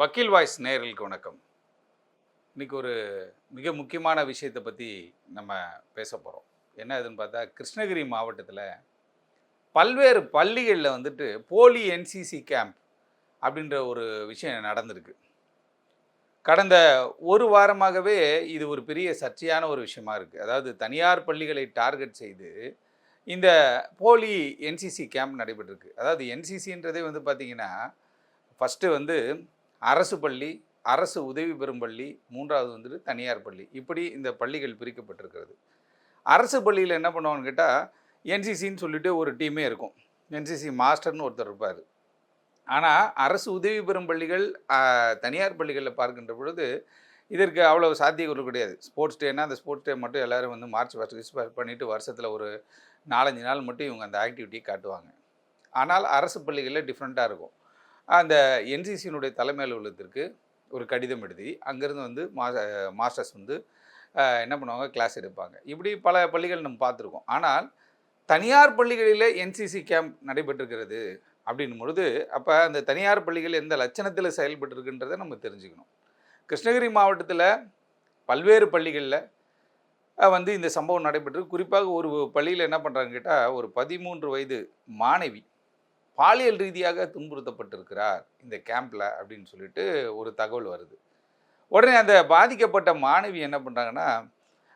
வக்கீல் வாய்ஸ் நேயர்களுக்கு வணக்கம். இன்றைக்கி ஒரு மிக முக்கியமான விஷயத்தை பற்றி நம்ம பேச போகிறோம் என்ன இதுன்னு பார்த்தா கிருஷ்ணகிரி மாவட்டத்தில் பல்வேறு பள்ளிகளில் வந்துட்டு போலி என்சிசி கேம்ப் அப்படின்ற ஒரு விஷயம் நடந்திருக்கு. கடந்த ஒரு வாரமாகவே இது ஒரு பெரிய சர்ச்சையான ஒரு விஷயமா இருக்குது அதாவது தனியார் பள்ளிகளை டார்கெட் செய்து இந்த போலி என்சிசி கேம்ப் நடைபெற்றிருக்கு. அதாவது என்சிசின்றதே வந்து பார்த்திங்கன்னா ஃபஸ்ட்டு வந்து அரசு பள்ளி அரசு உதவி பெறும் பள்ளி மூன்றாவது வந்துட்டு தனியார் பள்ளி. இப்படி இந்த பள்ளிகள் பிரிக்கப்பட்டிருக்கிறது. அரசு பள்ளியில் என்ன பண்ணுவாங்கன்னு கேட்டால் என்சிசின்னு சொல்லிட்டு ஒரு டீமே இருக்கும். என்சிசி மாஸ்டர்னு ஒருத்தர் இருப்பார். ஆனால் அரசு உதவி பெறும் பள்ளிகள் தனியார் பள்ளிகளில் பார்க்கின்ற பொழுது இதற்கு அவ்வளோ சாத்தியக்கூறு கிடையாது. ஸ்போர்ட்ஸ் டேனால் அந்த ஸ்போர்ட்ஸ் டே மட்டும் எல்லோரும் வந்து மார்ச் ஃபஸ்ட் விஸ்பார் பண்ணிவிட்டு வருஷத்தில் ஒரு நாலஞ்சு நாள் மட்டும் இவங்க அந்த ஆக்டிவிட்டியை காட்டுவாங்க. ஆனால் அரசு பள்ளிகளில் டிஃப்ரெண்ட்டாக இருக்கும். அந்த என்சிசியினுடைய தலைமை அலுவலகத்திற்கு ஒரு கடிதம் எழுதி அங்கேருந்து வந்து மா மாஸ்டர்ஸ் வந்து என்ன பண்ணுவாங்க? கிளாஸ் எடுப்பாங்க. இப்படி பல பள்ளிகள் நம்ம பார்த்துருக்கோம். ஆனால் தனியார் பள்ளிகளில் என்சிசி கேம்ப் நடைபெற்றிருக்கிறது அப்படின்னும் பொழுது அப்போ அந்த தனியார் பள்ளிகள் எந்த லட்சணத்தில் செயல்பட்டுருக்குன்றதை நம்ம தெரிஞ்சுக்கணும். கிருஷ்ணகிரி மாவட்டத்தில் பல்வேறு பள்ளிகளில் வந்து இந்த சம்பவம் நடைபெற்று குறிப்பாக ஒரு பள்ளியில் என்ன பண்ணுறாங்க கேட்டால் ஒரு பதிமூன்று வயது மாணவி பாலியல் ரீதியாக துன்புறுத்தப்பட்டிருக்கிறார் இந்த கேம்பில் அப்படின்னு சொல்லிட்டு ஒரு தகவல் வருது. உடனே அந்த பாதிக்கப்பட்ட மாணவி என்ன பண்ணுறாங்கன்னா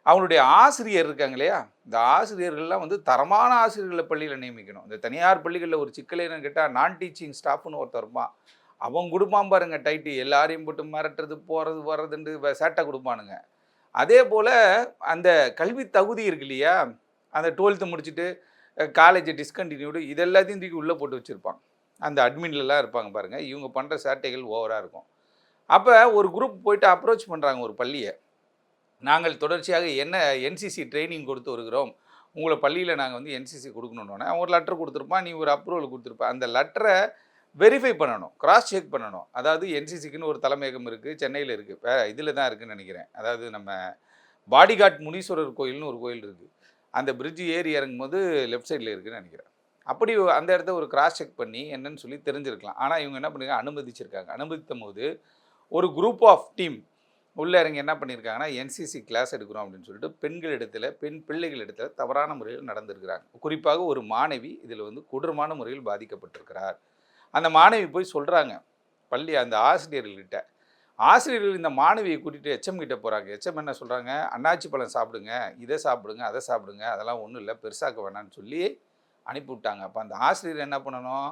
அவங்களுடைய ஆசிரியர் இருக்காங்க இல்லையா? இந்த ஆசிரியர்கள்லாம் வந்து தரமான ஆசிரியர்களை பள்ளியில் நியமிக்கணும். இந்த தனியார் பள்ளிகளில் ஒரு சிக்கல் என்னன்னு கேட்டால் நான் டீச்சிங் ஸ்டாஃப்னு ஒருத்தருப்பான் அவன் கொடுப்பான் பாருங்க டைட்டு எல்லாரையும் போட்டு மிரட்டுறது போகிறது வர்றதுன்ட்டு சேட்டை கொடுப்பானுங்க. அதே போல் அந்த கல்வி தகுதி இருக்கு இல்லையா? அந்த டுவெல்த்து முடிச்சுட்டு காலேஜ் டிஸ்கண்டினியூடு இது எல்லாத்தையும் தூக்கி உள்ளே போட்டு வச்சுருப்பான் அந்த அட்மின்லலாம் இருப்பாங்க பாருங்கள் இவங்க பண்ணுற சேட்டைகள் ஓவராக இருக்கும். அப்போ ஒரு குரூப் போயிட்டு அப்ரோச் பண்ணுறாங்க ஒரு பள்ளியை. நாங்கள் தொடர்ச்சியாக என்ன என்சிசி ட்ரைனிங் கொடுத்து வருகிறோம். உங்களை பள்ளியில் நாங்கள் வந்து என்சிசி கொடுக்கணுன்னொன்னே ஒரு லெட்டர் கொடுத்துருப்பான் நீ ஒரு அப்ரூவல் கொடுத்துருப்ப. அந்த லெட்டரை வெரிஃபை பண்ணணும் கிராஸ் செக் பண்ணணும். அதாவது என்சிசிக்குன்னு ஒரு தலைமையகம் இருக்குது சென்னையில் இருக்குது வேறு இதில் தான் இருக்குதுன்னு நினைக்கிறேன். அதாவது நம்ம பாடிகாட் முனீஸ்வரர் கோயில்னு ஒரு கோயில் இருக்குது அந்த பிரிட்ஜ் ஏறி இறங்கும்போது லெஃப்ட் சைடில் இருக்குதுன்னு நினைக்கிறேன். அப்படி அந்த இடத்த ஒரு கிராஸ் செக் பண்ணி என்னன்னு சொல்லி தெரிஞ்சிருக்கலாம். ஆனால் இவங்க என்ன பண்ணிருக்காங்க? அனுமதிச்சிருக்காங்க. அனுமதித்த போது ஒரு குரூப் ஆஃப் டீம் உள்ளே இறங்கி என்ன பண்ணியிருக்காங்கன்னா என்சிசி கிளாஸ் எடுக்கிறோம் அப்படின்னு சொல்லிட்டு பெண்கள் இடத்துல பெண் பிள்ளைகள் இடத்துல தவறான முறையில் நடந்திருக்கிறாங்க. குறிப்பாக ஒரு மாணவி இதில் வந்து கொடூரமான முறையில் பாதிக்கப்பட்டிருக்கிறார். அந்த மாணவி போய் சொல்கிறாங்க பள்ளி அந்த ஆசிரியர்கள்கிட்ட ஆசிரியர்கள் இந்த மாணவியை கூட்டிகிட்டு எச்எம் கிட்ட போகிறாங்க எச்எம் என்ன சொல்கிறாங்க அன்னாச்சி பழம் சாப்பிடுங்க. இதை சாப்பிடுங்க அதை சாப்பிடுங்க. அதெல்லாம் ஒன்றும் இல்லை. பெருசாக்க வேணான்னு சொல்லி அனுப்பி விட்டாங்க அப்போ அந்த ஆசிரியர் என்ன பண்ணணும்?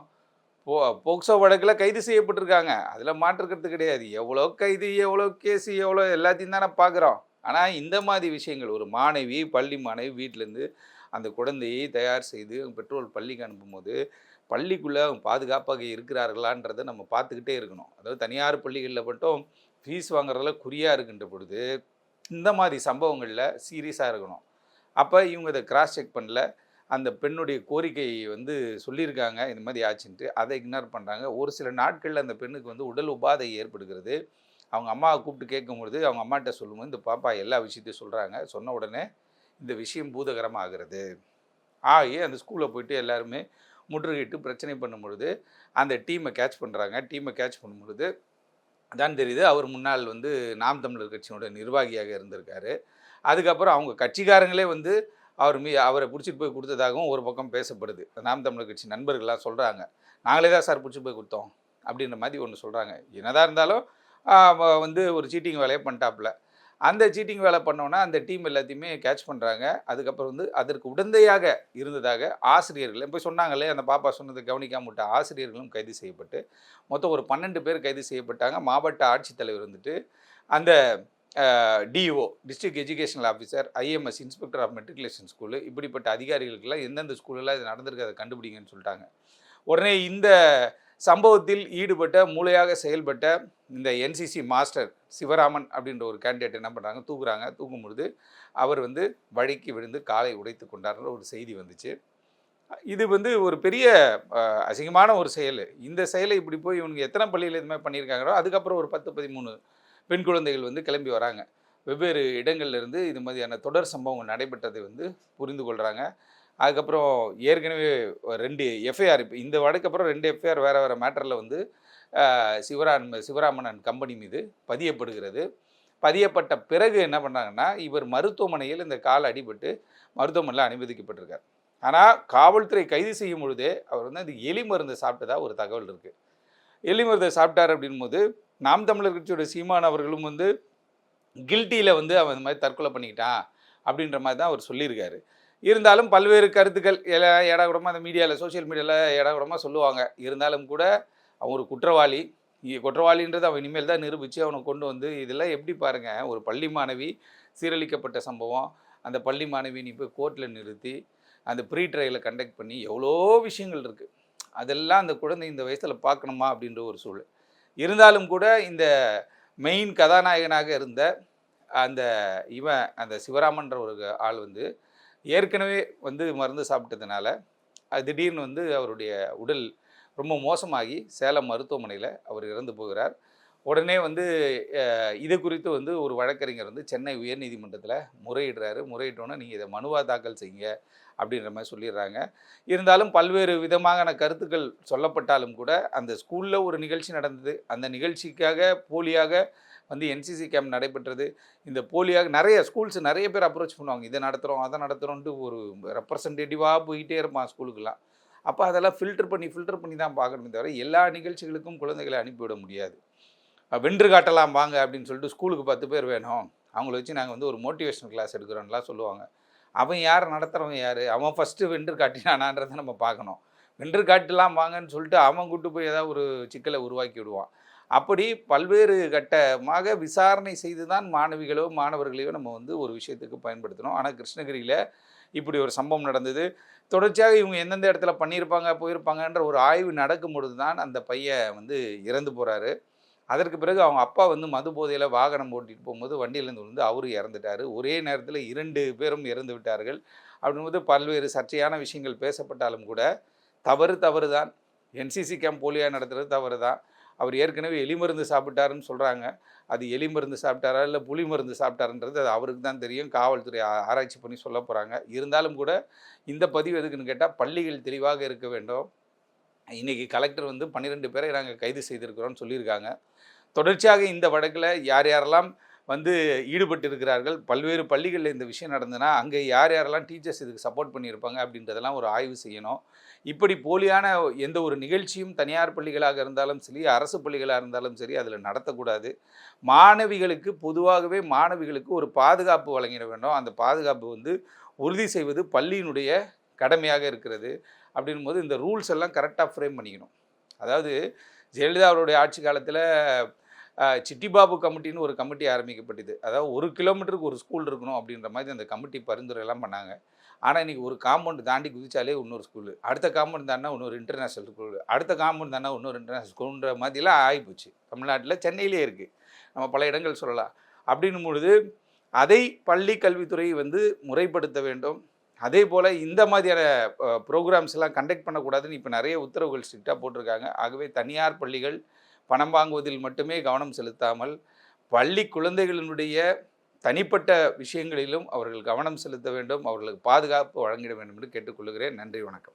போ போக்சோ வழக்கில் கைது செய்யப்பட்டிருக்காங்க. அதில் மாற்றுக்கிறது கிடையாது. எவ்வளோ கைது எவ்வளோ கேஸு எவ்வளோ எல்லாத்தையும் தானே பார்க்குறோம். ஆனால் இந்த மாதிரி விஷயங்கள் ஒரு மாணவி பள்ளி மாணவி வீட்டிலேருந்து அந்த குழந்தையை தயார் செய்து பெட்ரோல் பெற்றோர் பள்ளிக்கு அனுப்பும்போது பள்ளிக்குள்ளே அவங்க பாதுகாப்பாக இருக்கிறார்களான்றதை நம்ம பார்த்துக்கிட்டே இருக்கணும். அதாவது தனியார் பள்ளிகளில் மட்டும் ஃபீஸ் வாங்குறதுல குறியாக இருக்கின்ற பொழுது இந்த மாதிரி சம்பவங்களில் சீரியஸாக இருக்கணும். அப்போ இவங்க இதை கிராஸ் செக் பண்ணல. அந்த பெண்ணுடைய கோரிக்கையை வந்து சொல்லியிருக்காங்க. இந்த மாதிரி ஆச்சுன்ட்டு அதை இக்னோர் பண்ணுறாங்க ஒரு சில நாட்களில் அந்த பெண்ணுக்கு வந்து உடல் உபாதை ஏற்படுகிறது. அவங்க அம்மாவை கூப்பிட்டு கேட்கும்பொழுது அவங்க அம்மாட்ட சொல்லும்போது இந்த பாப்பா எல்லா விஷயத்தையும் சொல்கிறாங்க சொன்ன உடனே இந்த விஷயம் பூதகரமாகிறது. ஆகி அந்த ஸ்கூலில் போயிட்டு எல்லாருமே முற்றுகையிட்டு பிரச்சனை பண்ணும் பொழுது அந்த டீமை கேட்ச் பண்ணுறாங்க டீமை கேட்ச் பண்ணும் பொழுது தான் தெரியுது அவர் முன்னாள் வந்து நாம் தமிழர் கட்சியோட நிர்வாகியாக இருந்திருக்காரு. அதுக்கப்புறம் அவங்க கட்சிக்காரங்களே வந்து அவர் மீ அவரை பிடிச்சிட்டு போய் கொடுத்ததாகவும் ஒரு பக்கம் பேசப்படுது. நாம் தமிழர் கட்சி நண்பர்கள்லாம் சொல்கிறாங்க நாங்களே தான் சார் பிடிச்சி போய் கொடுத்தோம் அப்படின்ற மாதிரி ஒன்று சொல்கிறாங்க என்னதான் இருந்தாலும் வந்து ஒரு சீட்டிங் வேலையை பண்ணிட்டாப்புல. அந்த சீட்டிங் வேலை பண்ணோன்னா அந்த டீம் எல்லாத்தையுமே கேட்ச் பண்ணுறாங்க அதுக்கப்புறம் வந்து அதற்கு உடந்தையாக இருந்ததாக ஆசிரியர்கள் இப்போ சொன்னாங்களே அந்த பாப்பா சொன்னதை கவனிக்காம விட்ட ஆசிரியர்களும் கைது செய்யப்பட்டு மொத்தம் ஒரு பன்னெண்டு பேர் கைது செய்யப்பட்டாங்க. மாவட்ட ஆட்சித்தலைவர் வந்துட்டு அந்த D O district educational officer I M S inspector of matriculation school இப்படிப்பட்ட அதிகாரிகளுக்கெல்லாம் எந்தெந்த ஸ்கூலெல்லாம் இது நடந்திருக்கு அதை கண்டுபிடிங்கன்னு சொல்லிட்டாங்க. உடனே இந்த சம்பவத்தில் ஈடுபட்ட மூளையாக செயல்பட்ட இந்த என்சிசி மாஸ்டர் சிவராமன் அப்படின்ற ஒரு கேண்டிடேட் என்ன பண்ணுறாங்க தூக்குறாங்க. தூக்கும் பொழுது அவர் வந்து வழிக்கு விழுந்து காலை உடைத்து கொண்டார்ன்ற ஒரு செய்தி வந்துச்சு. இது வந்து ஒரு பெரிய அசிங்கமான ஒரு செயல். இந்த செயலை இப்படி போய் இவனுங்க எத்தனை பள்ளியில் இது மாதிரி பண்ணியிருக்காங்களோ அதுக்கப்புறம் ஒரு பத்து பதிமூணு பெண் குழந்தைகள் வந்து கிளம்பி வராங்க. வெவ்வேறு இடங்கள்லேருந்து இது மாதிரியான தொடர் சம்பவங்கள் நடைபெற்றதை வந்து புரிந்து கொள்கிறாங்க அதுக்கப்புறம் ஏற்கனவே ரெண்டு எஃப்ஐஆர் இப்போ இந்த வழக்கு அப்புறம் ரெண்டு எஃப்ஐஆர் வேறு வேறு மேட்டரில் வந்து அஹ், சிவராம் கம்பெனி மீது பதியப்படுகிறது. பதியப்பட்ட பிறகு என்ன பண்ணாங்கன்னா இவர் மருத்துவமனையில் இந்த கால் அடிபட்டு மருத்துவமனையில் அனுமதிக்கப்பட்டிருக்கார். ஆனால் காவல்துறை கைது செய்யும் பொழுதே அவர் வந்து அந்த எலி மருந்தை சாப்பிட்டதா ஒரு தகவல் இருக்குது எலி மருந்தை சாப்பிட்டார் அப்படின்போது நாம் தமிழர் கட்சியோட சீமான் அவர்களும் வந்து கில்ட்டியில் வந்து அவன் இந்த மாதிரி தற்கொலை பண்ணிக்கிட்டான் அப்படின்ற மாதிரி தான் அவர் சொல்லியிருக்காரு. இருந்தாலும் பல்வேறு கருத்துக்கள் எல்லாம் ஏடாகுடமாக அந்த மீடியாவில் சோஷியல் மீடியாவில் ஏடாகுடமாக சொல்லுவாங்க. இருந்தாலும் கூட அவன் ஒரு குற்றவாளி. குற்றவாளின்றது அவன் இனிமேல் தான் நிரூபித்து அவனை கொண்டு வந்து இதெல்லாம் எப்படி பாருங்கள் ஒரு பள்ளி மாணவி சீரழிக்கப்பட்ட சம்பவம். அந்த பள்ளி மாணவி நீ போய் கோர்ட்டில் நிறுத்தி அந்த ப்ரீ ட்ரையலை கண்டக்ட் பண்ணி எவ்வளோ விஷயங்கள் இருக்குது அதெல்லாம் அந்த குழந்தை இந்த வயசில் பார்க்கணுமா? அப்படின்ற ஒரு சூழல். இருந்தாலும் கூட இந்த மெயின் கதாநாயகனாக இருந்த அந்த இவன் அந்த சிவராமன்ற ஒரு ஆள் வந்து ஏற்கனவே வந்து மருந்து சாப்பிட்டதுனால அது திடீர்னு வந்து அவருடைய உடல் ரொம்ப மோசமாகி சேலம் மருத்துவமனையில் அவர் இறந்து போகிறார். உடனே வந்து இது குறித்து வந்து ஒரு வழக்கறிஞர் வந்து சென்னை உயர்நீதிமன்றத்தில் முறையிடுறாரு. முறையிட்டோன்னே நீங்கள் இதை மனுவாக தாக்கல் செய்யுங்க அப்படின்ற மாதிரி சொல்லிடுறாங்க. இருந்தாலும் பல்வேறு விதமான கருத்துக்கள் சொல்லப்பட்டாலும் கூட அந்த ஸ்கூலில் ஒரு நிகழ்ச்சி நடந்தது. அந்த நிகழ்ச்சிக்காக போலியாக வந்து என்சிசி கேம்ப் நடைபெற்றது. இந்த போலியாக நிறைய ஸ்கூல்ஸ் நிறைய பேர் அப்ரோச் பண்ணுவாங்க. இதை நடத்துகிறோம் அதை நடத்துகிறோன்ட்டு ஒரு ரெப்ரசன்டேட்டிவாக போயிட்டே இருப்பான் ஸ்கூலுக்கெல்லாம். அப்போ அதெல்லாம் ஃபில்டர் பண்ணி ஃபில்டர் பண்ணி தான் பார்க்கணுமே தவிர எல்லா நிகழ்ச்சிகளுக்கும் குழந்தைகளை அனுப்பிவிட முடியாது. வென்று காட்டலாம் வாங்க அப்படின்னு சொல்லிட்டு ஸ்கூலுக்கு பத்து பேர் வேணும். அவங்கள வச்சு நாங்கள் வந்து ஒரு மோட்டிவேஷன் கிளாஸ் எடுக்கிறோம்லாம் சொல்லுவாங்க. அவன் யார் நடத்துகிறவன் யார்? அவன் ஃபஸ்ட்டு வென்று காட்டினானான்றதை நம்ம பார்க்கணும். வென்று காட்டலாம் வாங்கன்னு சொல்லிட்டு அவன் கூட்டு போய் ஏதாவது ஒரு சிக்கலை உருவாக்கி விடுவான். அப்படி பல்வேறு கட்டமாக விசாரணை செய்து தான் மாணவிகளோ மாணவர்களையோ நம்ம வந்து ஒரு விஷயத்துக்கு பயன்படுத்தணும் ஆனால் கிருஷ்ணகிரியில் இப்படி ஒரு சம்பவம் நடந்தது. தொடர்ச்சியாக இவங்க எந்தெந்த இடத்துல பண்ணியிருப்பாங்க போயிருப்பாங்கன்ற ஒரு ஆய்வு நடக்கும் பொழுது தான் அந்த பையன் வந்து இறந்து போகிறாரு அதற்கு பிறகு அவங்க அப்பா வந்து மது போதையில் வாகனம் ஓட்டிட்டு போகும்போது வண்டியிலேருந்து விழுந்து அவரு இறந்துட்டார். ஒரே நேரத்தில் இரண்டு பேரும் இறந்து விட்டார்கள். அப்படின்போது பல்வேறு சர்ச்சையான விஷயங்கள் பேசப்பட்டாலும் கூட தவறு தவறு தான் என்சிசி கேம்ப் போலியாக நடத்துகிறது தவறு தான் அவர் ஏற்கனவே எலி மருந்து சாப்பிட்டாருன்னு சொல்கிறாங்க அது எலி மருந்து சாப்பிட்டாரா இல்லை புலி மருந்து சாப்பிட்டாருன்றது அது அவருக்கு தான் தெரியும். காவல்துறை ஆராய்ச்சி பண்ணி சொல்ல போகிறாங்க இருந்தாலும் கூட இந்த பதிவு எதுக்குன்னு கேட்டால் பள்ளிகள் தெளிவாக இருக்க வேண்டும். இன்றைக்கி கலெக்டர் வந்து பன்னிரெண்டு பேரை நாங்கள் கைது செய்திருக்கிறோம்னு சொல்லியிருக்காங்க. தொடர்ச்சியாக இந்த வழக்கில் யார் யாரெல்லாம் வந்து ஈடுபட்டு இருக்கிறார்கள் பல்வேறு பள்ளிகளில் இந்த விஷயம் நடந்ததுன்னா அங்கே யார் யாரெல்லாம் டீச்சர்ஸ் இதுக்கு சப்போர்ட் பண்ணியிருப்பாங்க அப்படின்றதெல்லாம் ஒரு ஆய்வு செய்யணும். இப்படி போலியான எந்த ஒரு நிகழ்ச்சியும் தனியார் பள்ளிகளாக இருந்தாலும் சரி அரசு பள்ளிகளாக இருந்தாலும் சரி அதில் நடத்தக்கூடாது. மாணவிகளுக்கு பொதுவாகவே மாணவிகளுக்கு ஒரு பாதுகாப்பு வழங்கிட வேண்டும். அந்த பாதுகாப்பு வந்து உறுதி செய்வது பள்ளியினுடைய கடமையாக இருக்கிறது அப்படின்னும் போது இந்த ரூல்ஸ் எல்லாம் கரெக்டாக ஃப்ரேம் பண்ணிக்கணும். அதாவது ஜெயலலிதா அவருடைய ஆட்சி காலத்தில் சிட்டிபாபு கமிட்டின்னு ஒரு கமிட்டி ஆரம்பிக்கப்பட்டது. அதாவது ஒரு கிலோமீட்டருக்கு ஒரு ஸ்கூல் இருக்கணும் அப்படின்ற மாதிரி அந்த கமிட்டி பரிந்துரைலாம் பண்ணாங்க. ஆனால் இன்றைக்கி ஒரு காம்பவுண்ட் தாண்டி குதிச்சாலே இன்னொரு ஸ்கூலு. அடுத்த காம்பவுண்ட் தாண்டா இன்னொரு இன்டர்நேஷ்னல் ஸ்கூலு. அடுத்த காம்பவுண்ட் தாண்டா இன்னொரு இன்டர்நேஷ்னல் ஸ்கூலுன்ற மாதிரிலாம் ஆகிப்போச்சு. தமிழ்நாட்டில் சென்னையிலே இருக்குது நம்ம பல இடங்கள் சொல்லலாம். அப்படின்னும் பொழுது அதை பள்ளி கல்வித்துறை வந்து முறைப்படுத்த வேண்டும். அதே போல் இந்த மாதிரியான ப்ரோக்ராம்ஸ் எல்லாம் கண்டக்ட் பண்ணக்கூடாதுன்னு இப்போ நிறைய உத்தரவுகள் ஸ்ட்ரிக்டாக போட்டிருக்காங்க. ஆகவே தனியார் பள்ளிகள் பணம் வாங்குவதில் மட்டுமே கவனம் செலுத்தாமல் பள்ளி குழந்தைகளினுடைய தனிப்பட்ட விஷயங்களிலும் அவர்கள் கவனம் செலுத்த வேண்டும் அவர்களுக்கு பாதுகாப்பு வழங்கிட வேண்டும் என்று கேட்டுக்கொள்கிறேன். நன்றி வணக்கம்.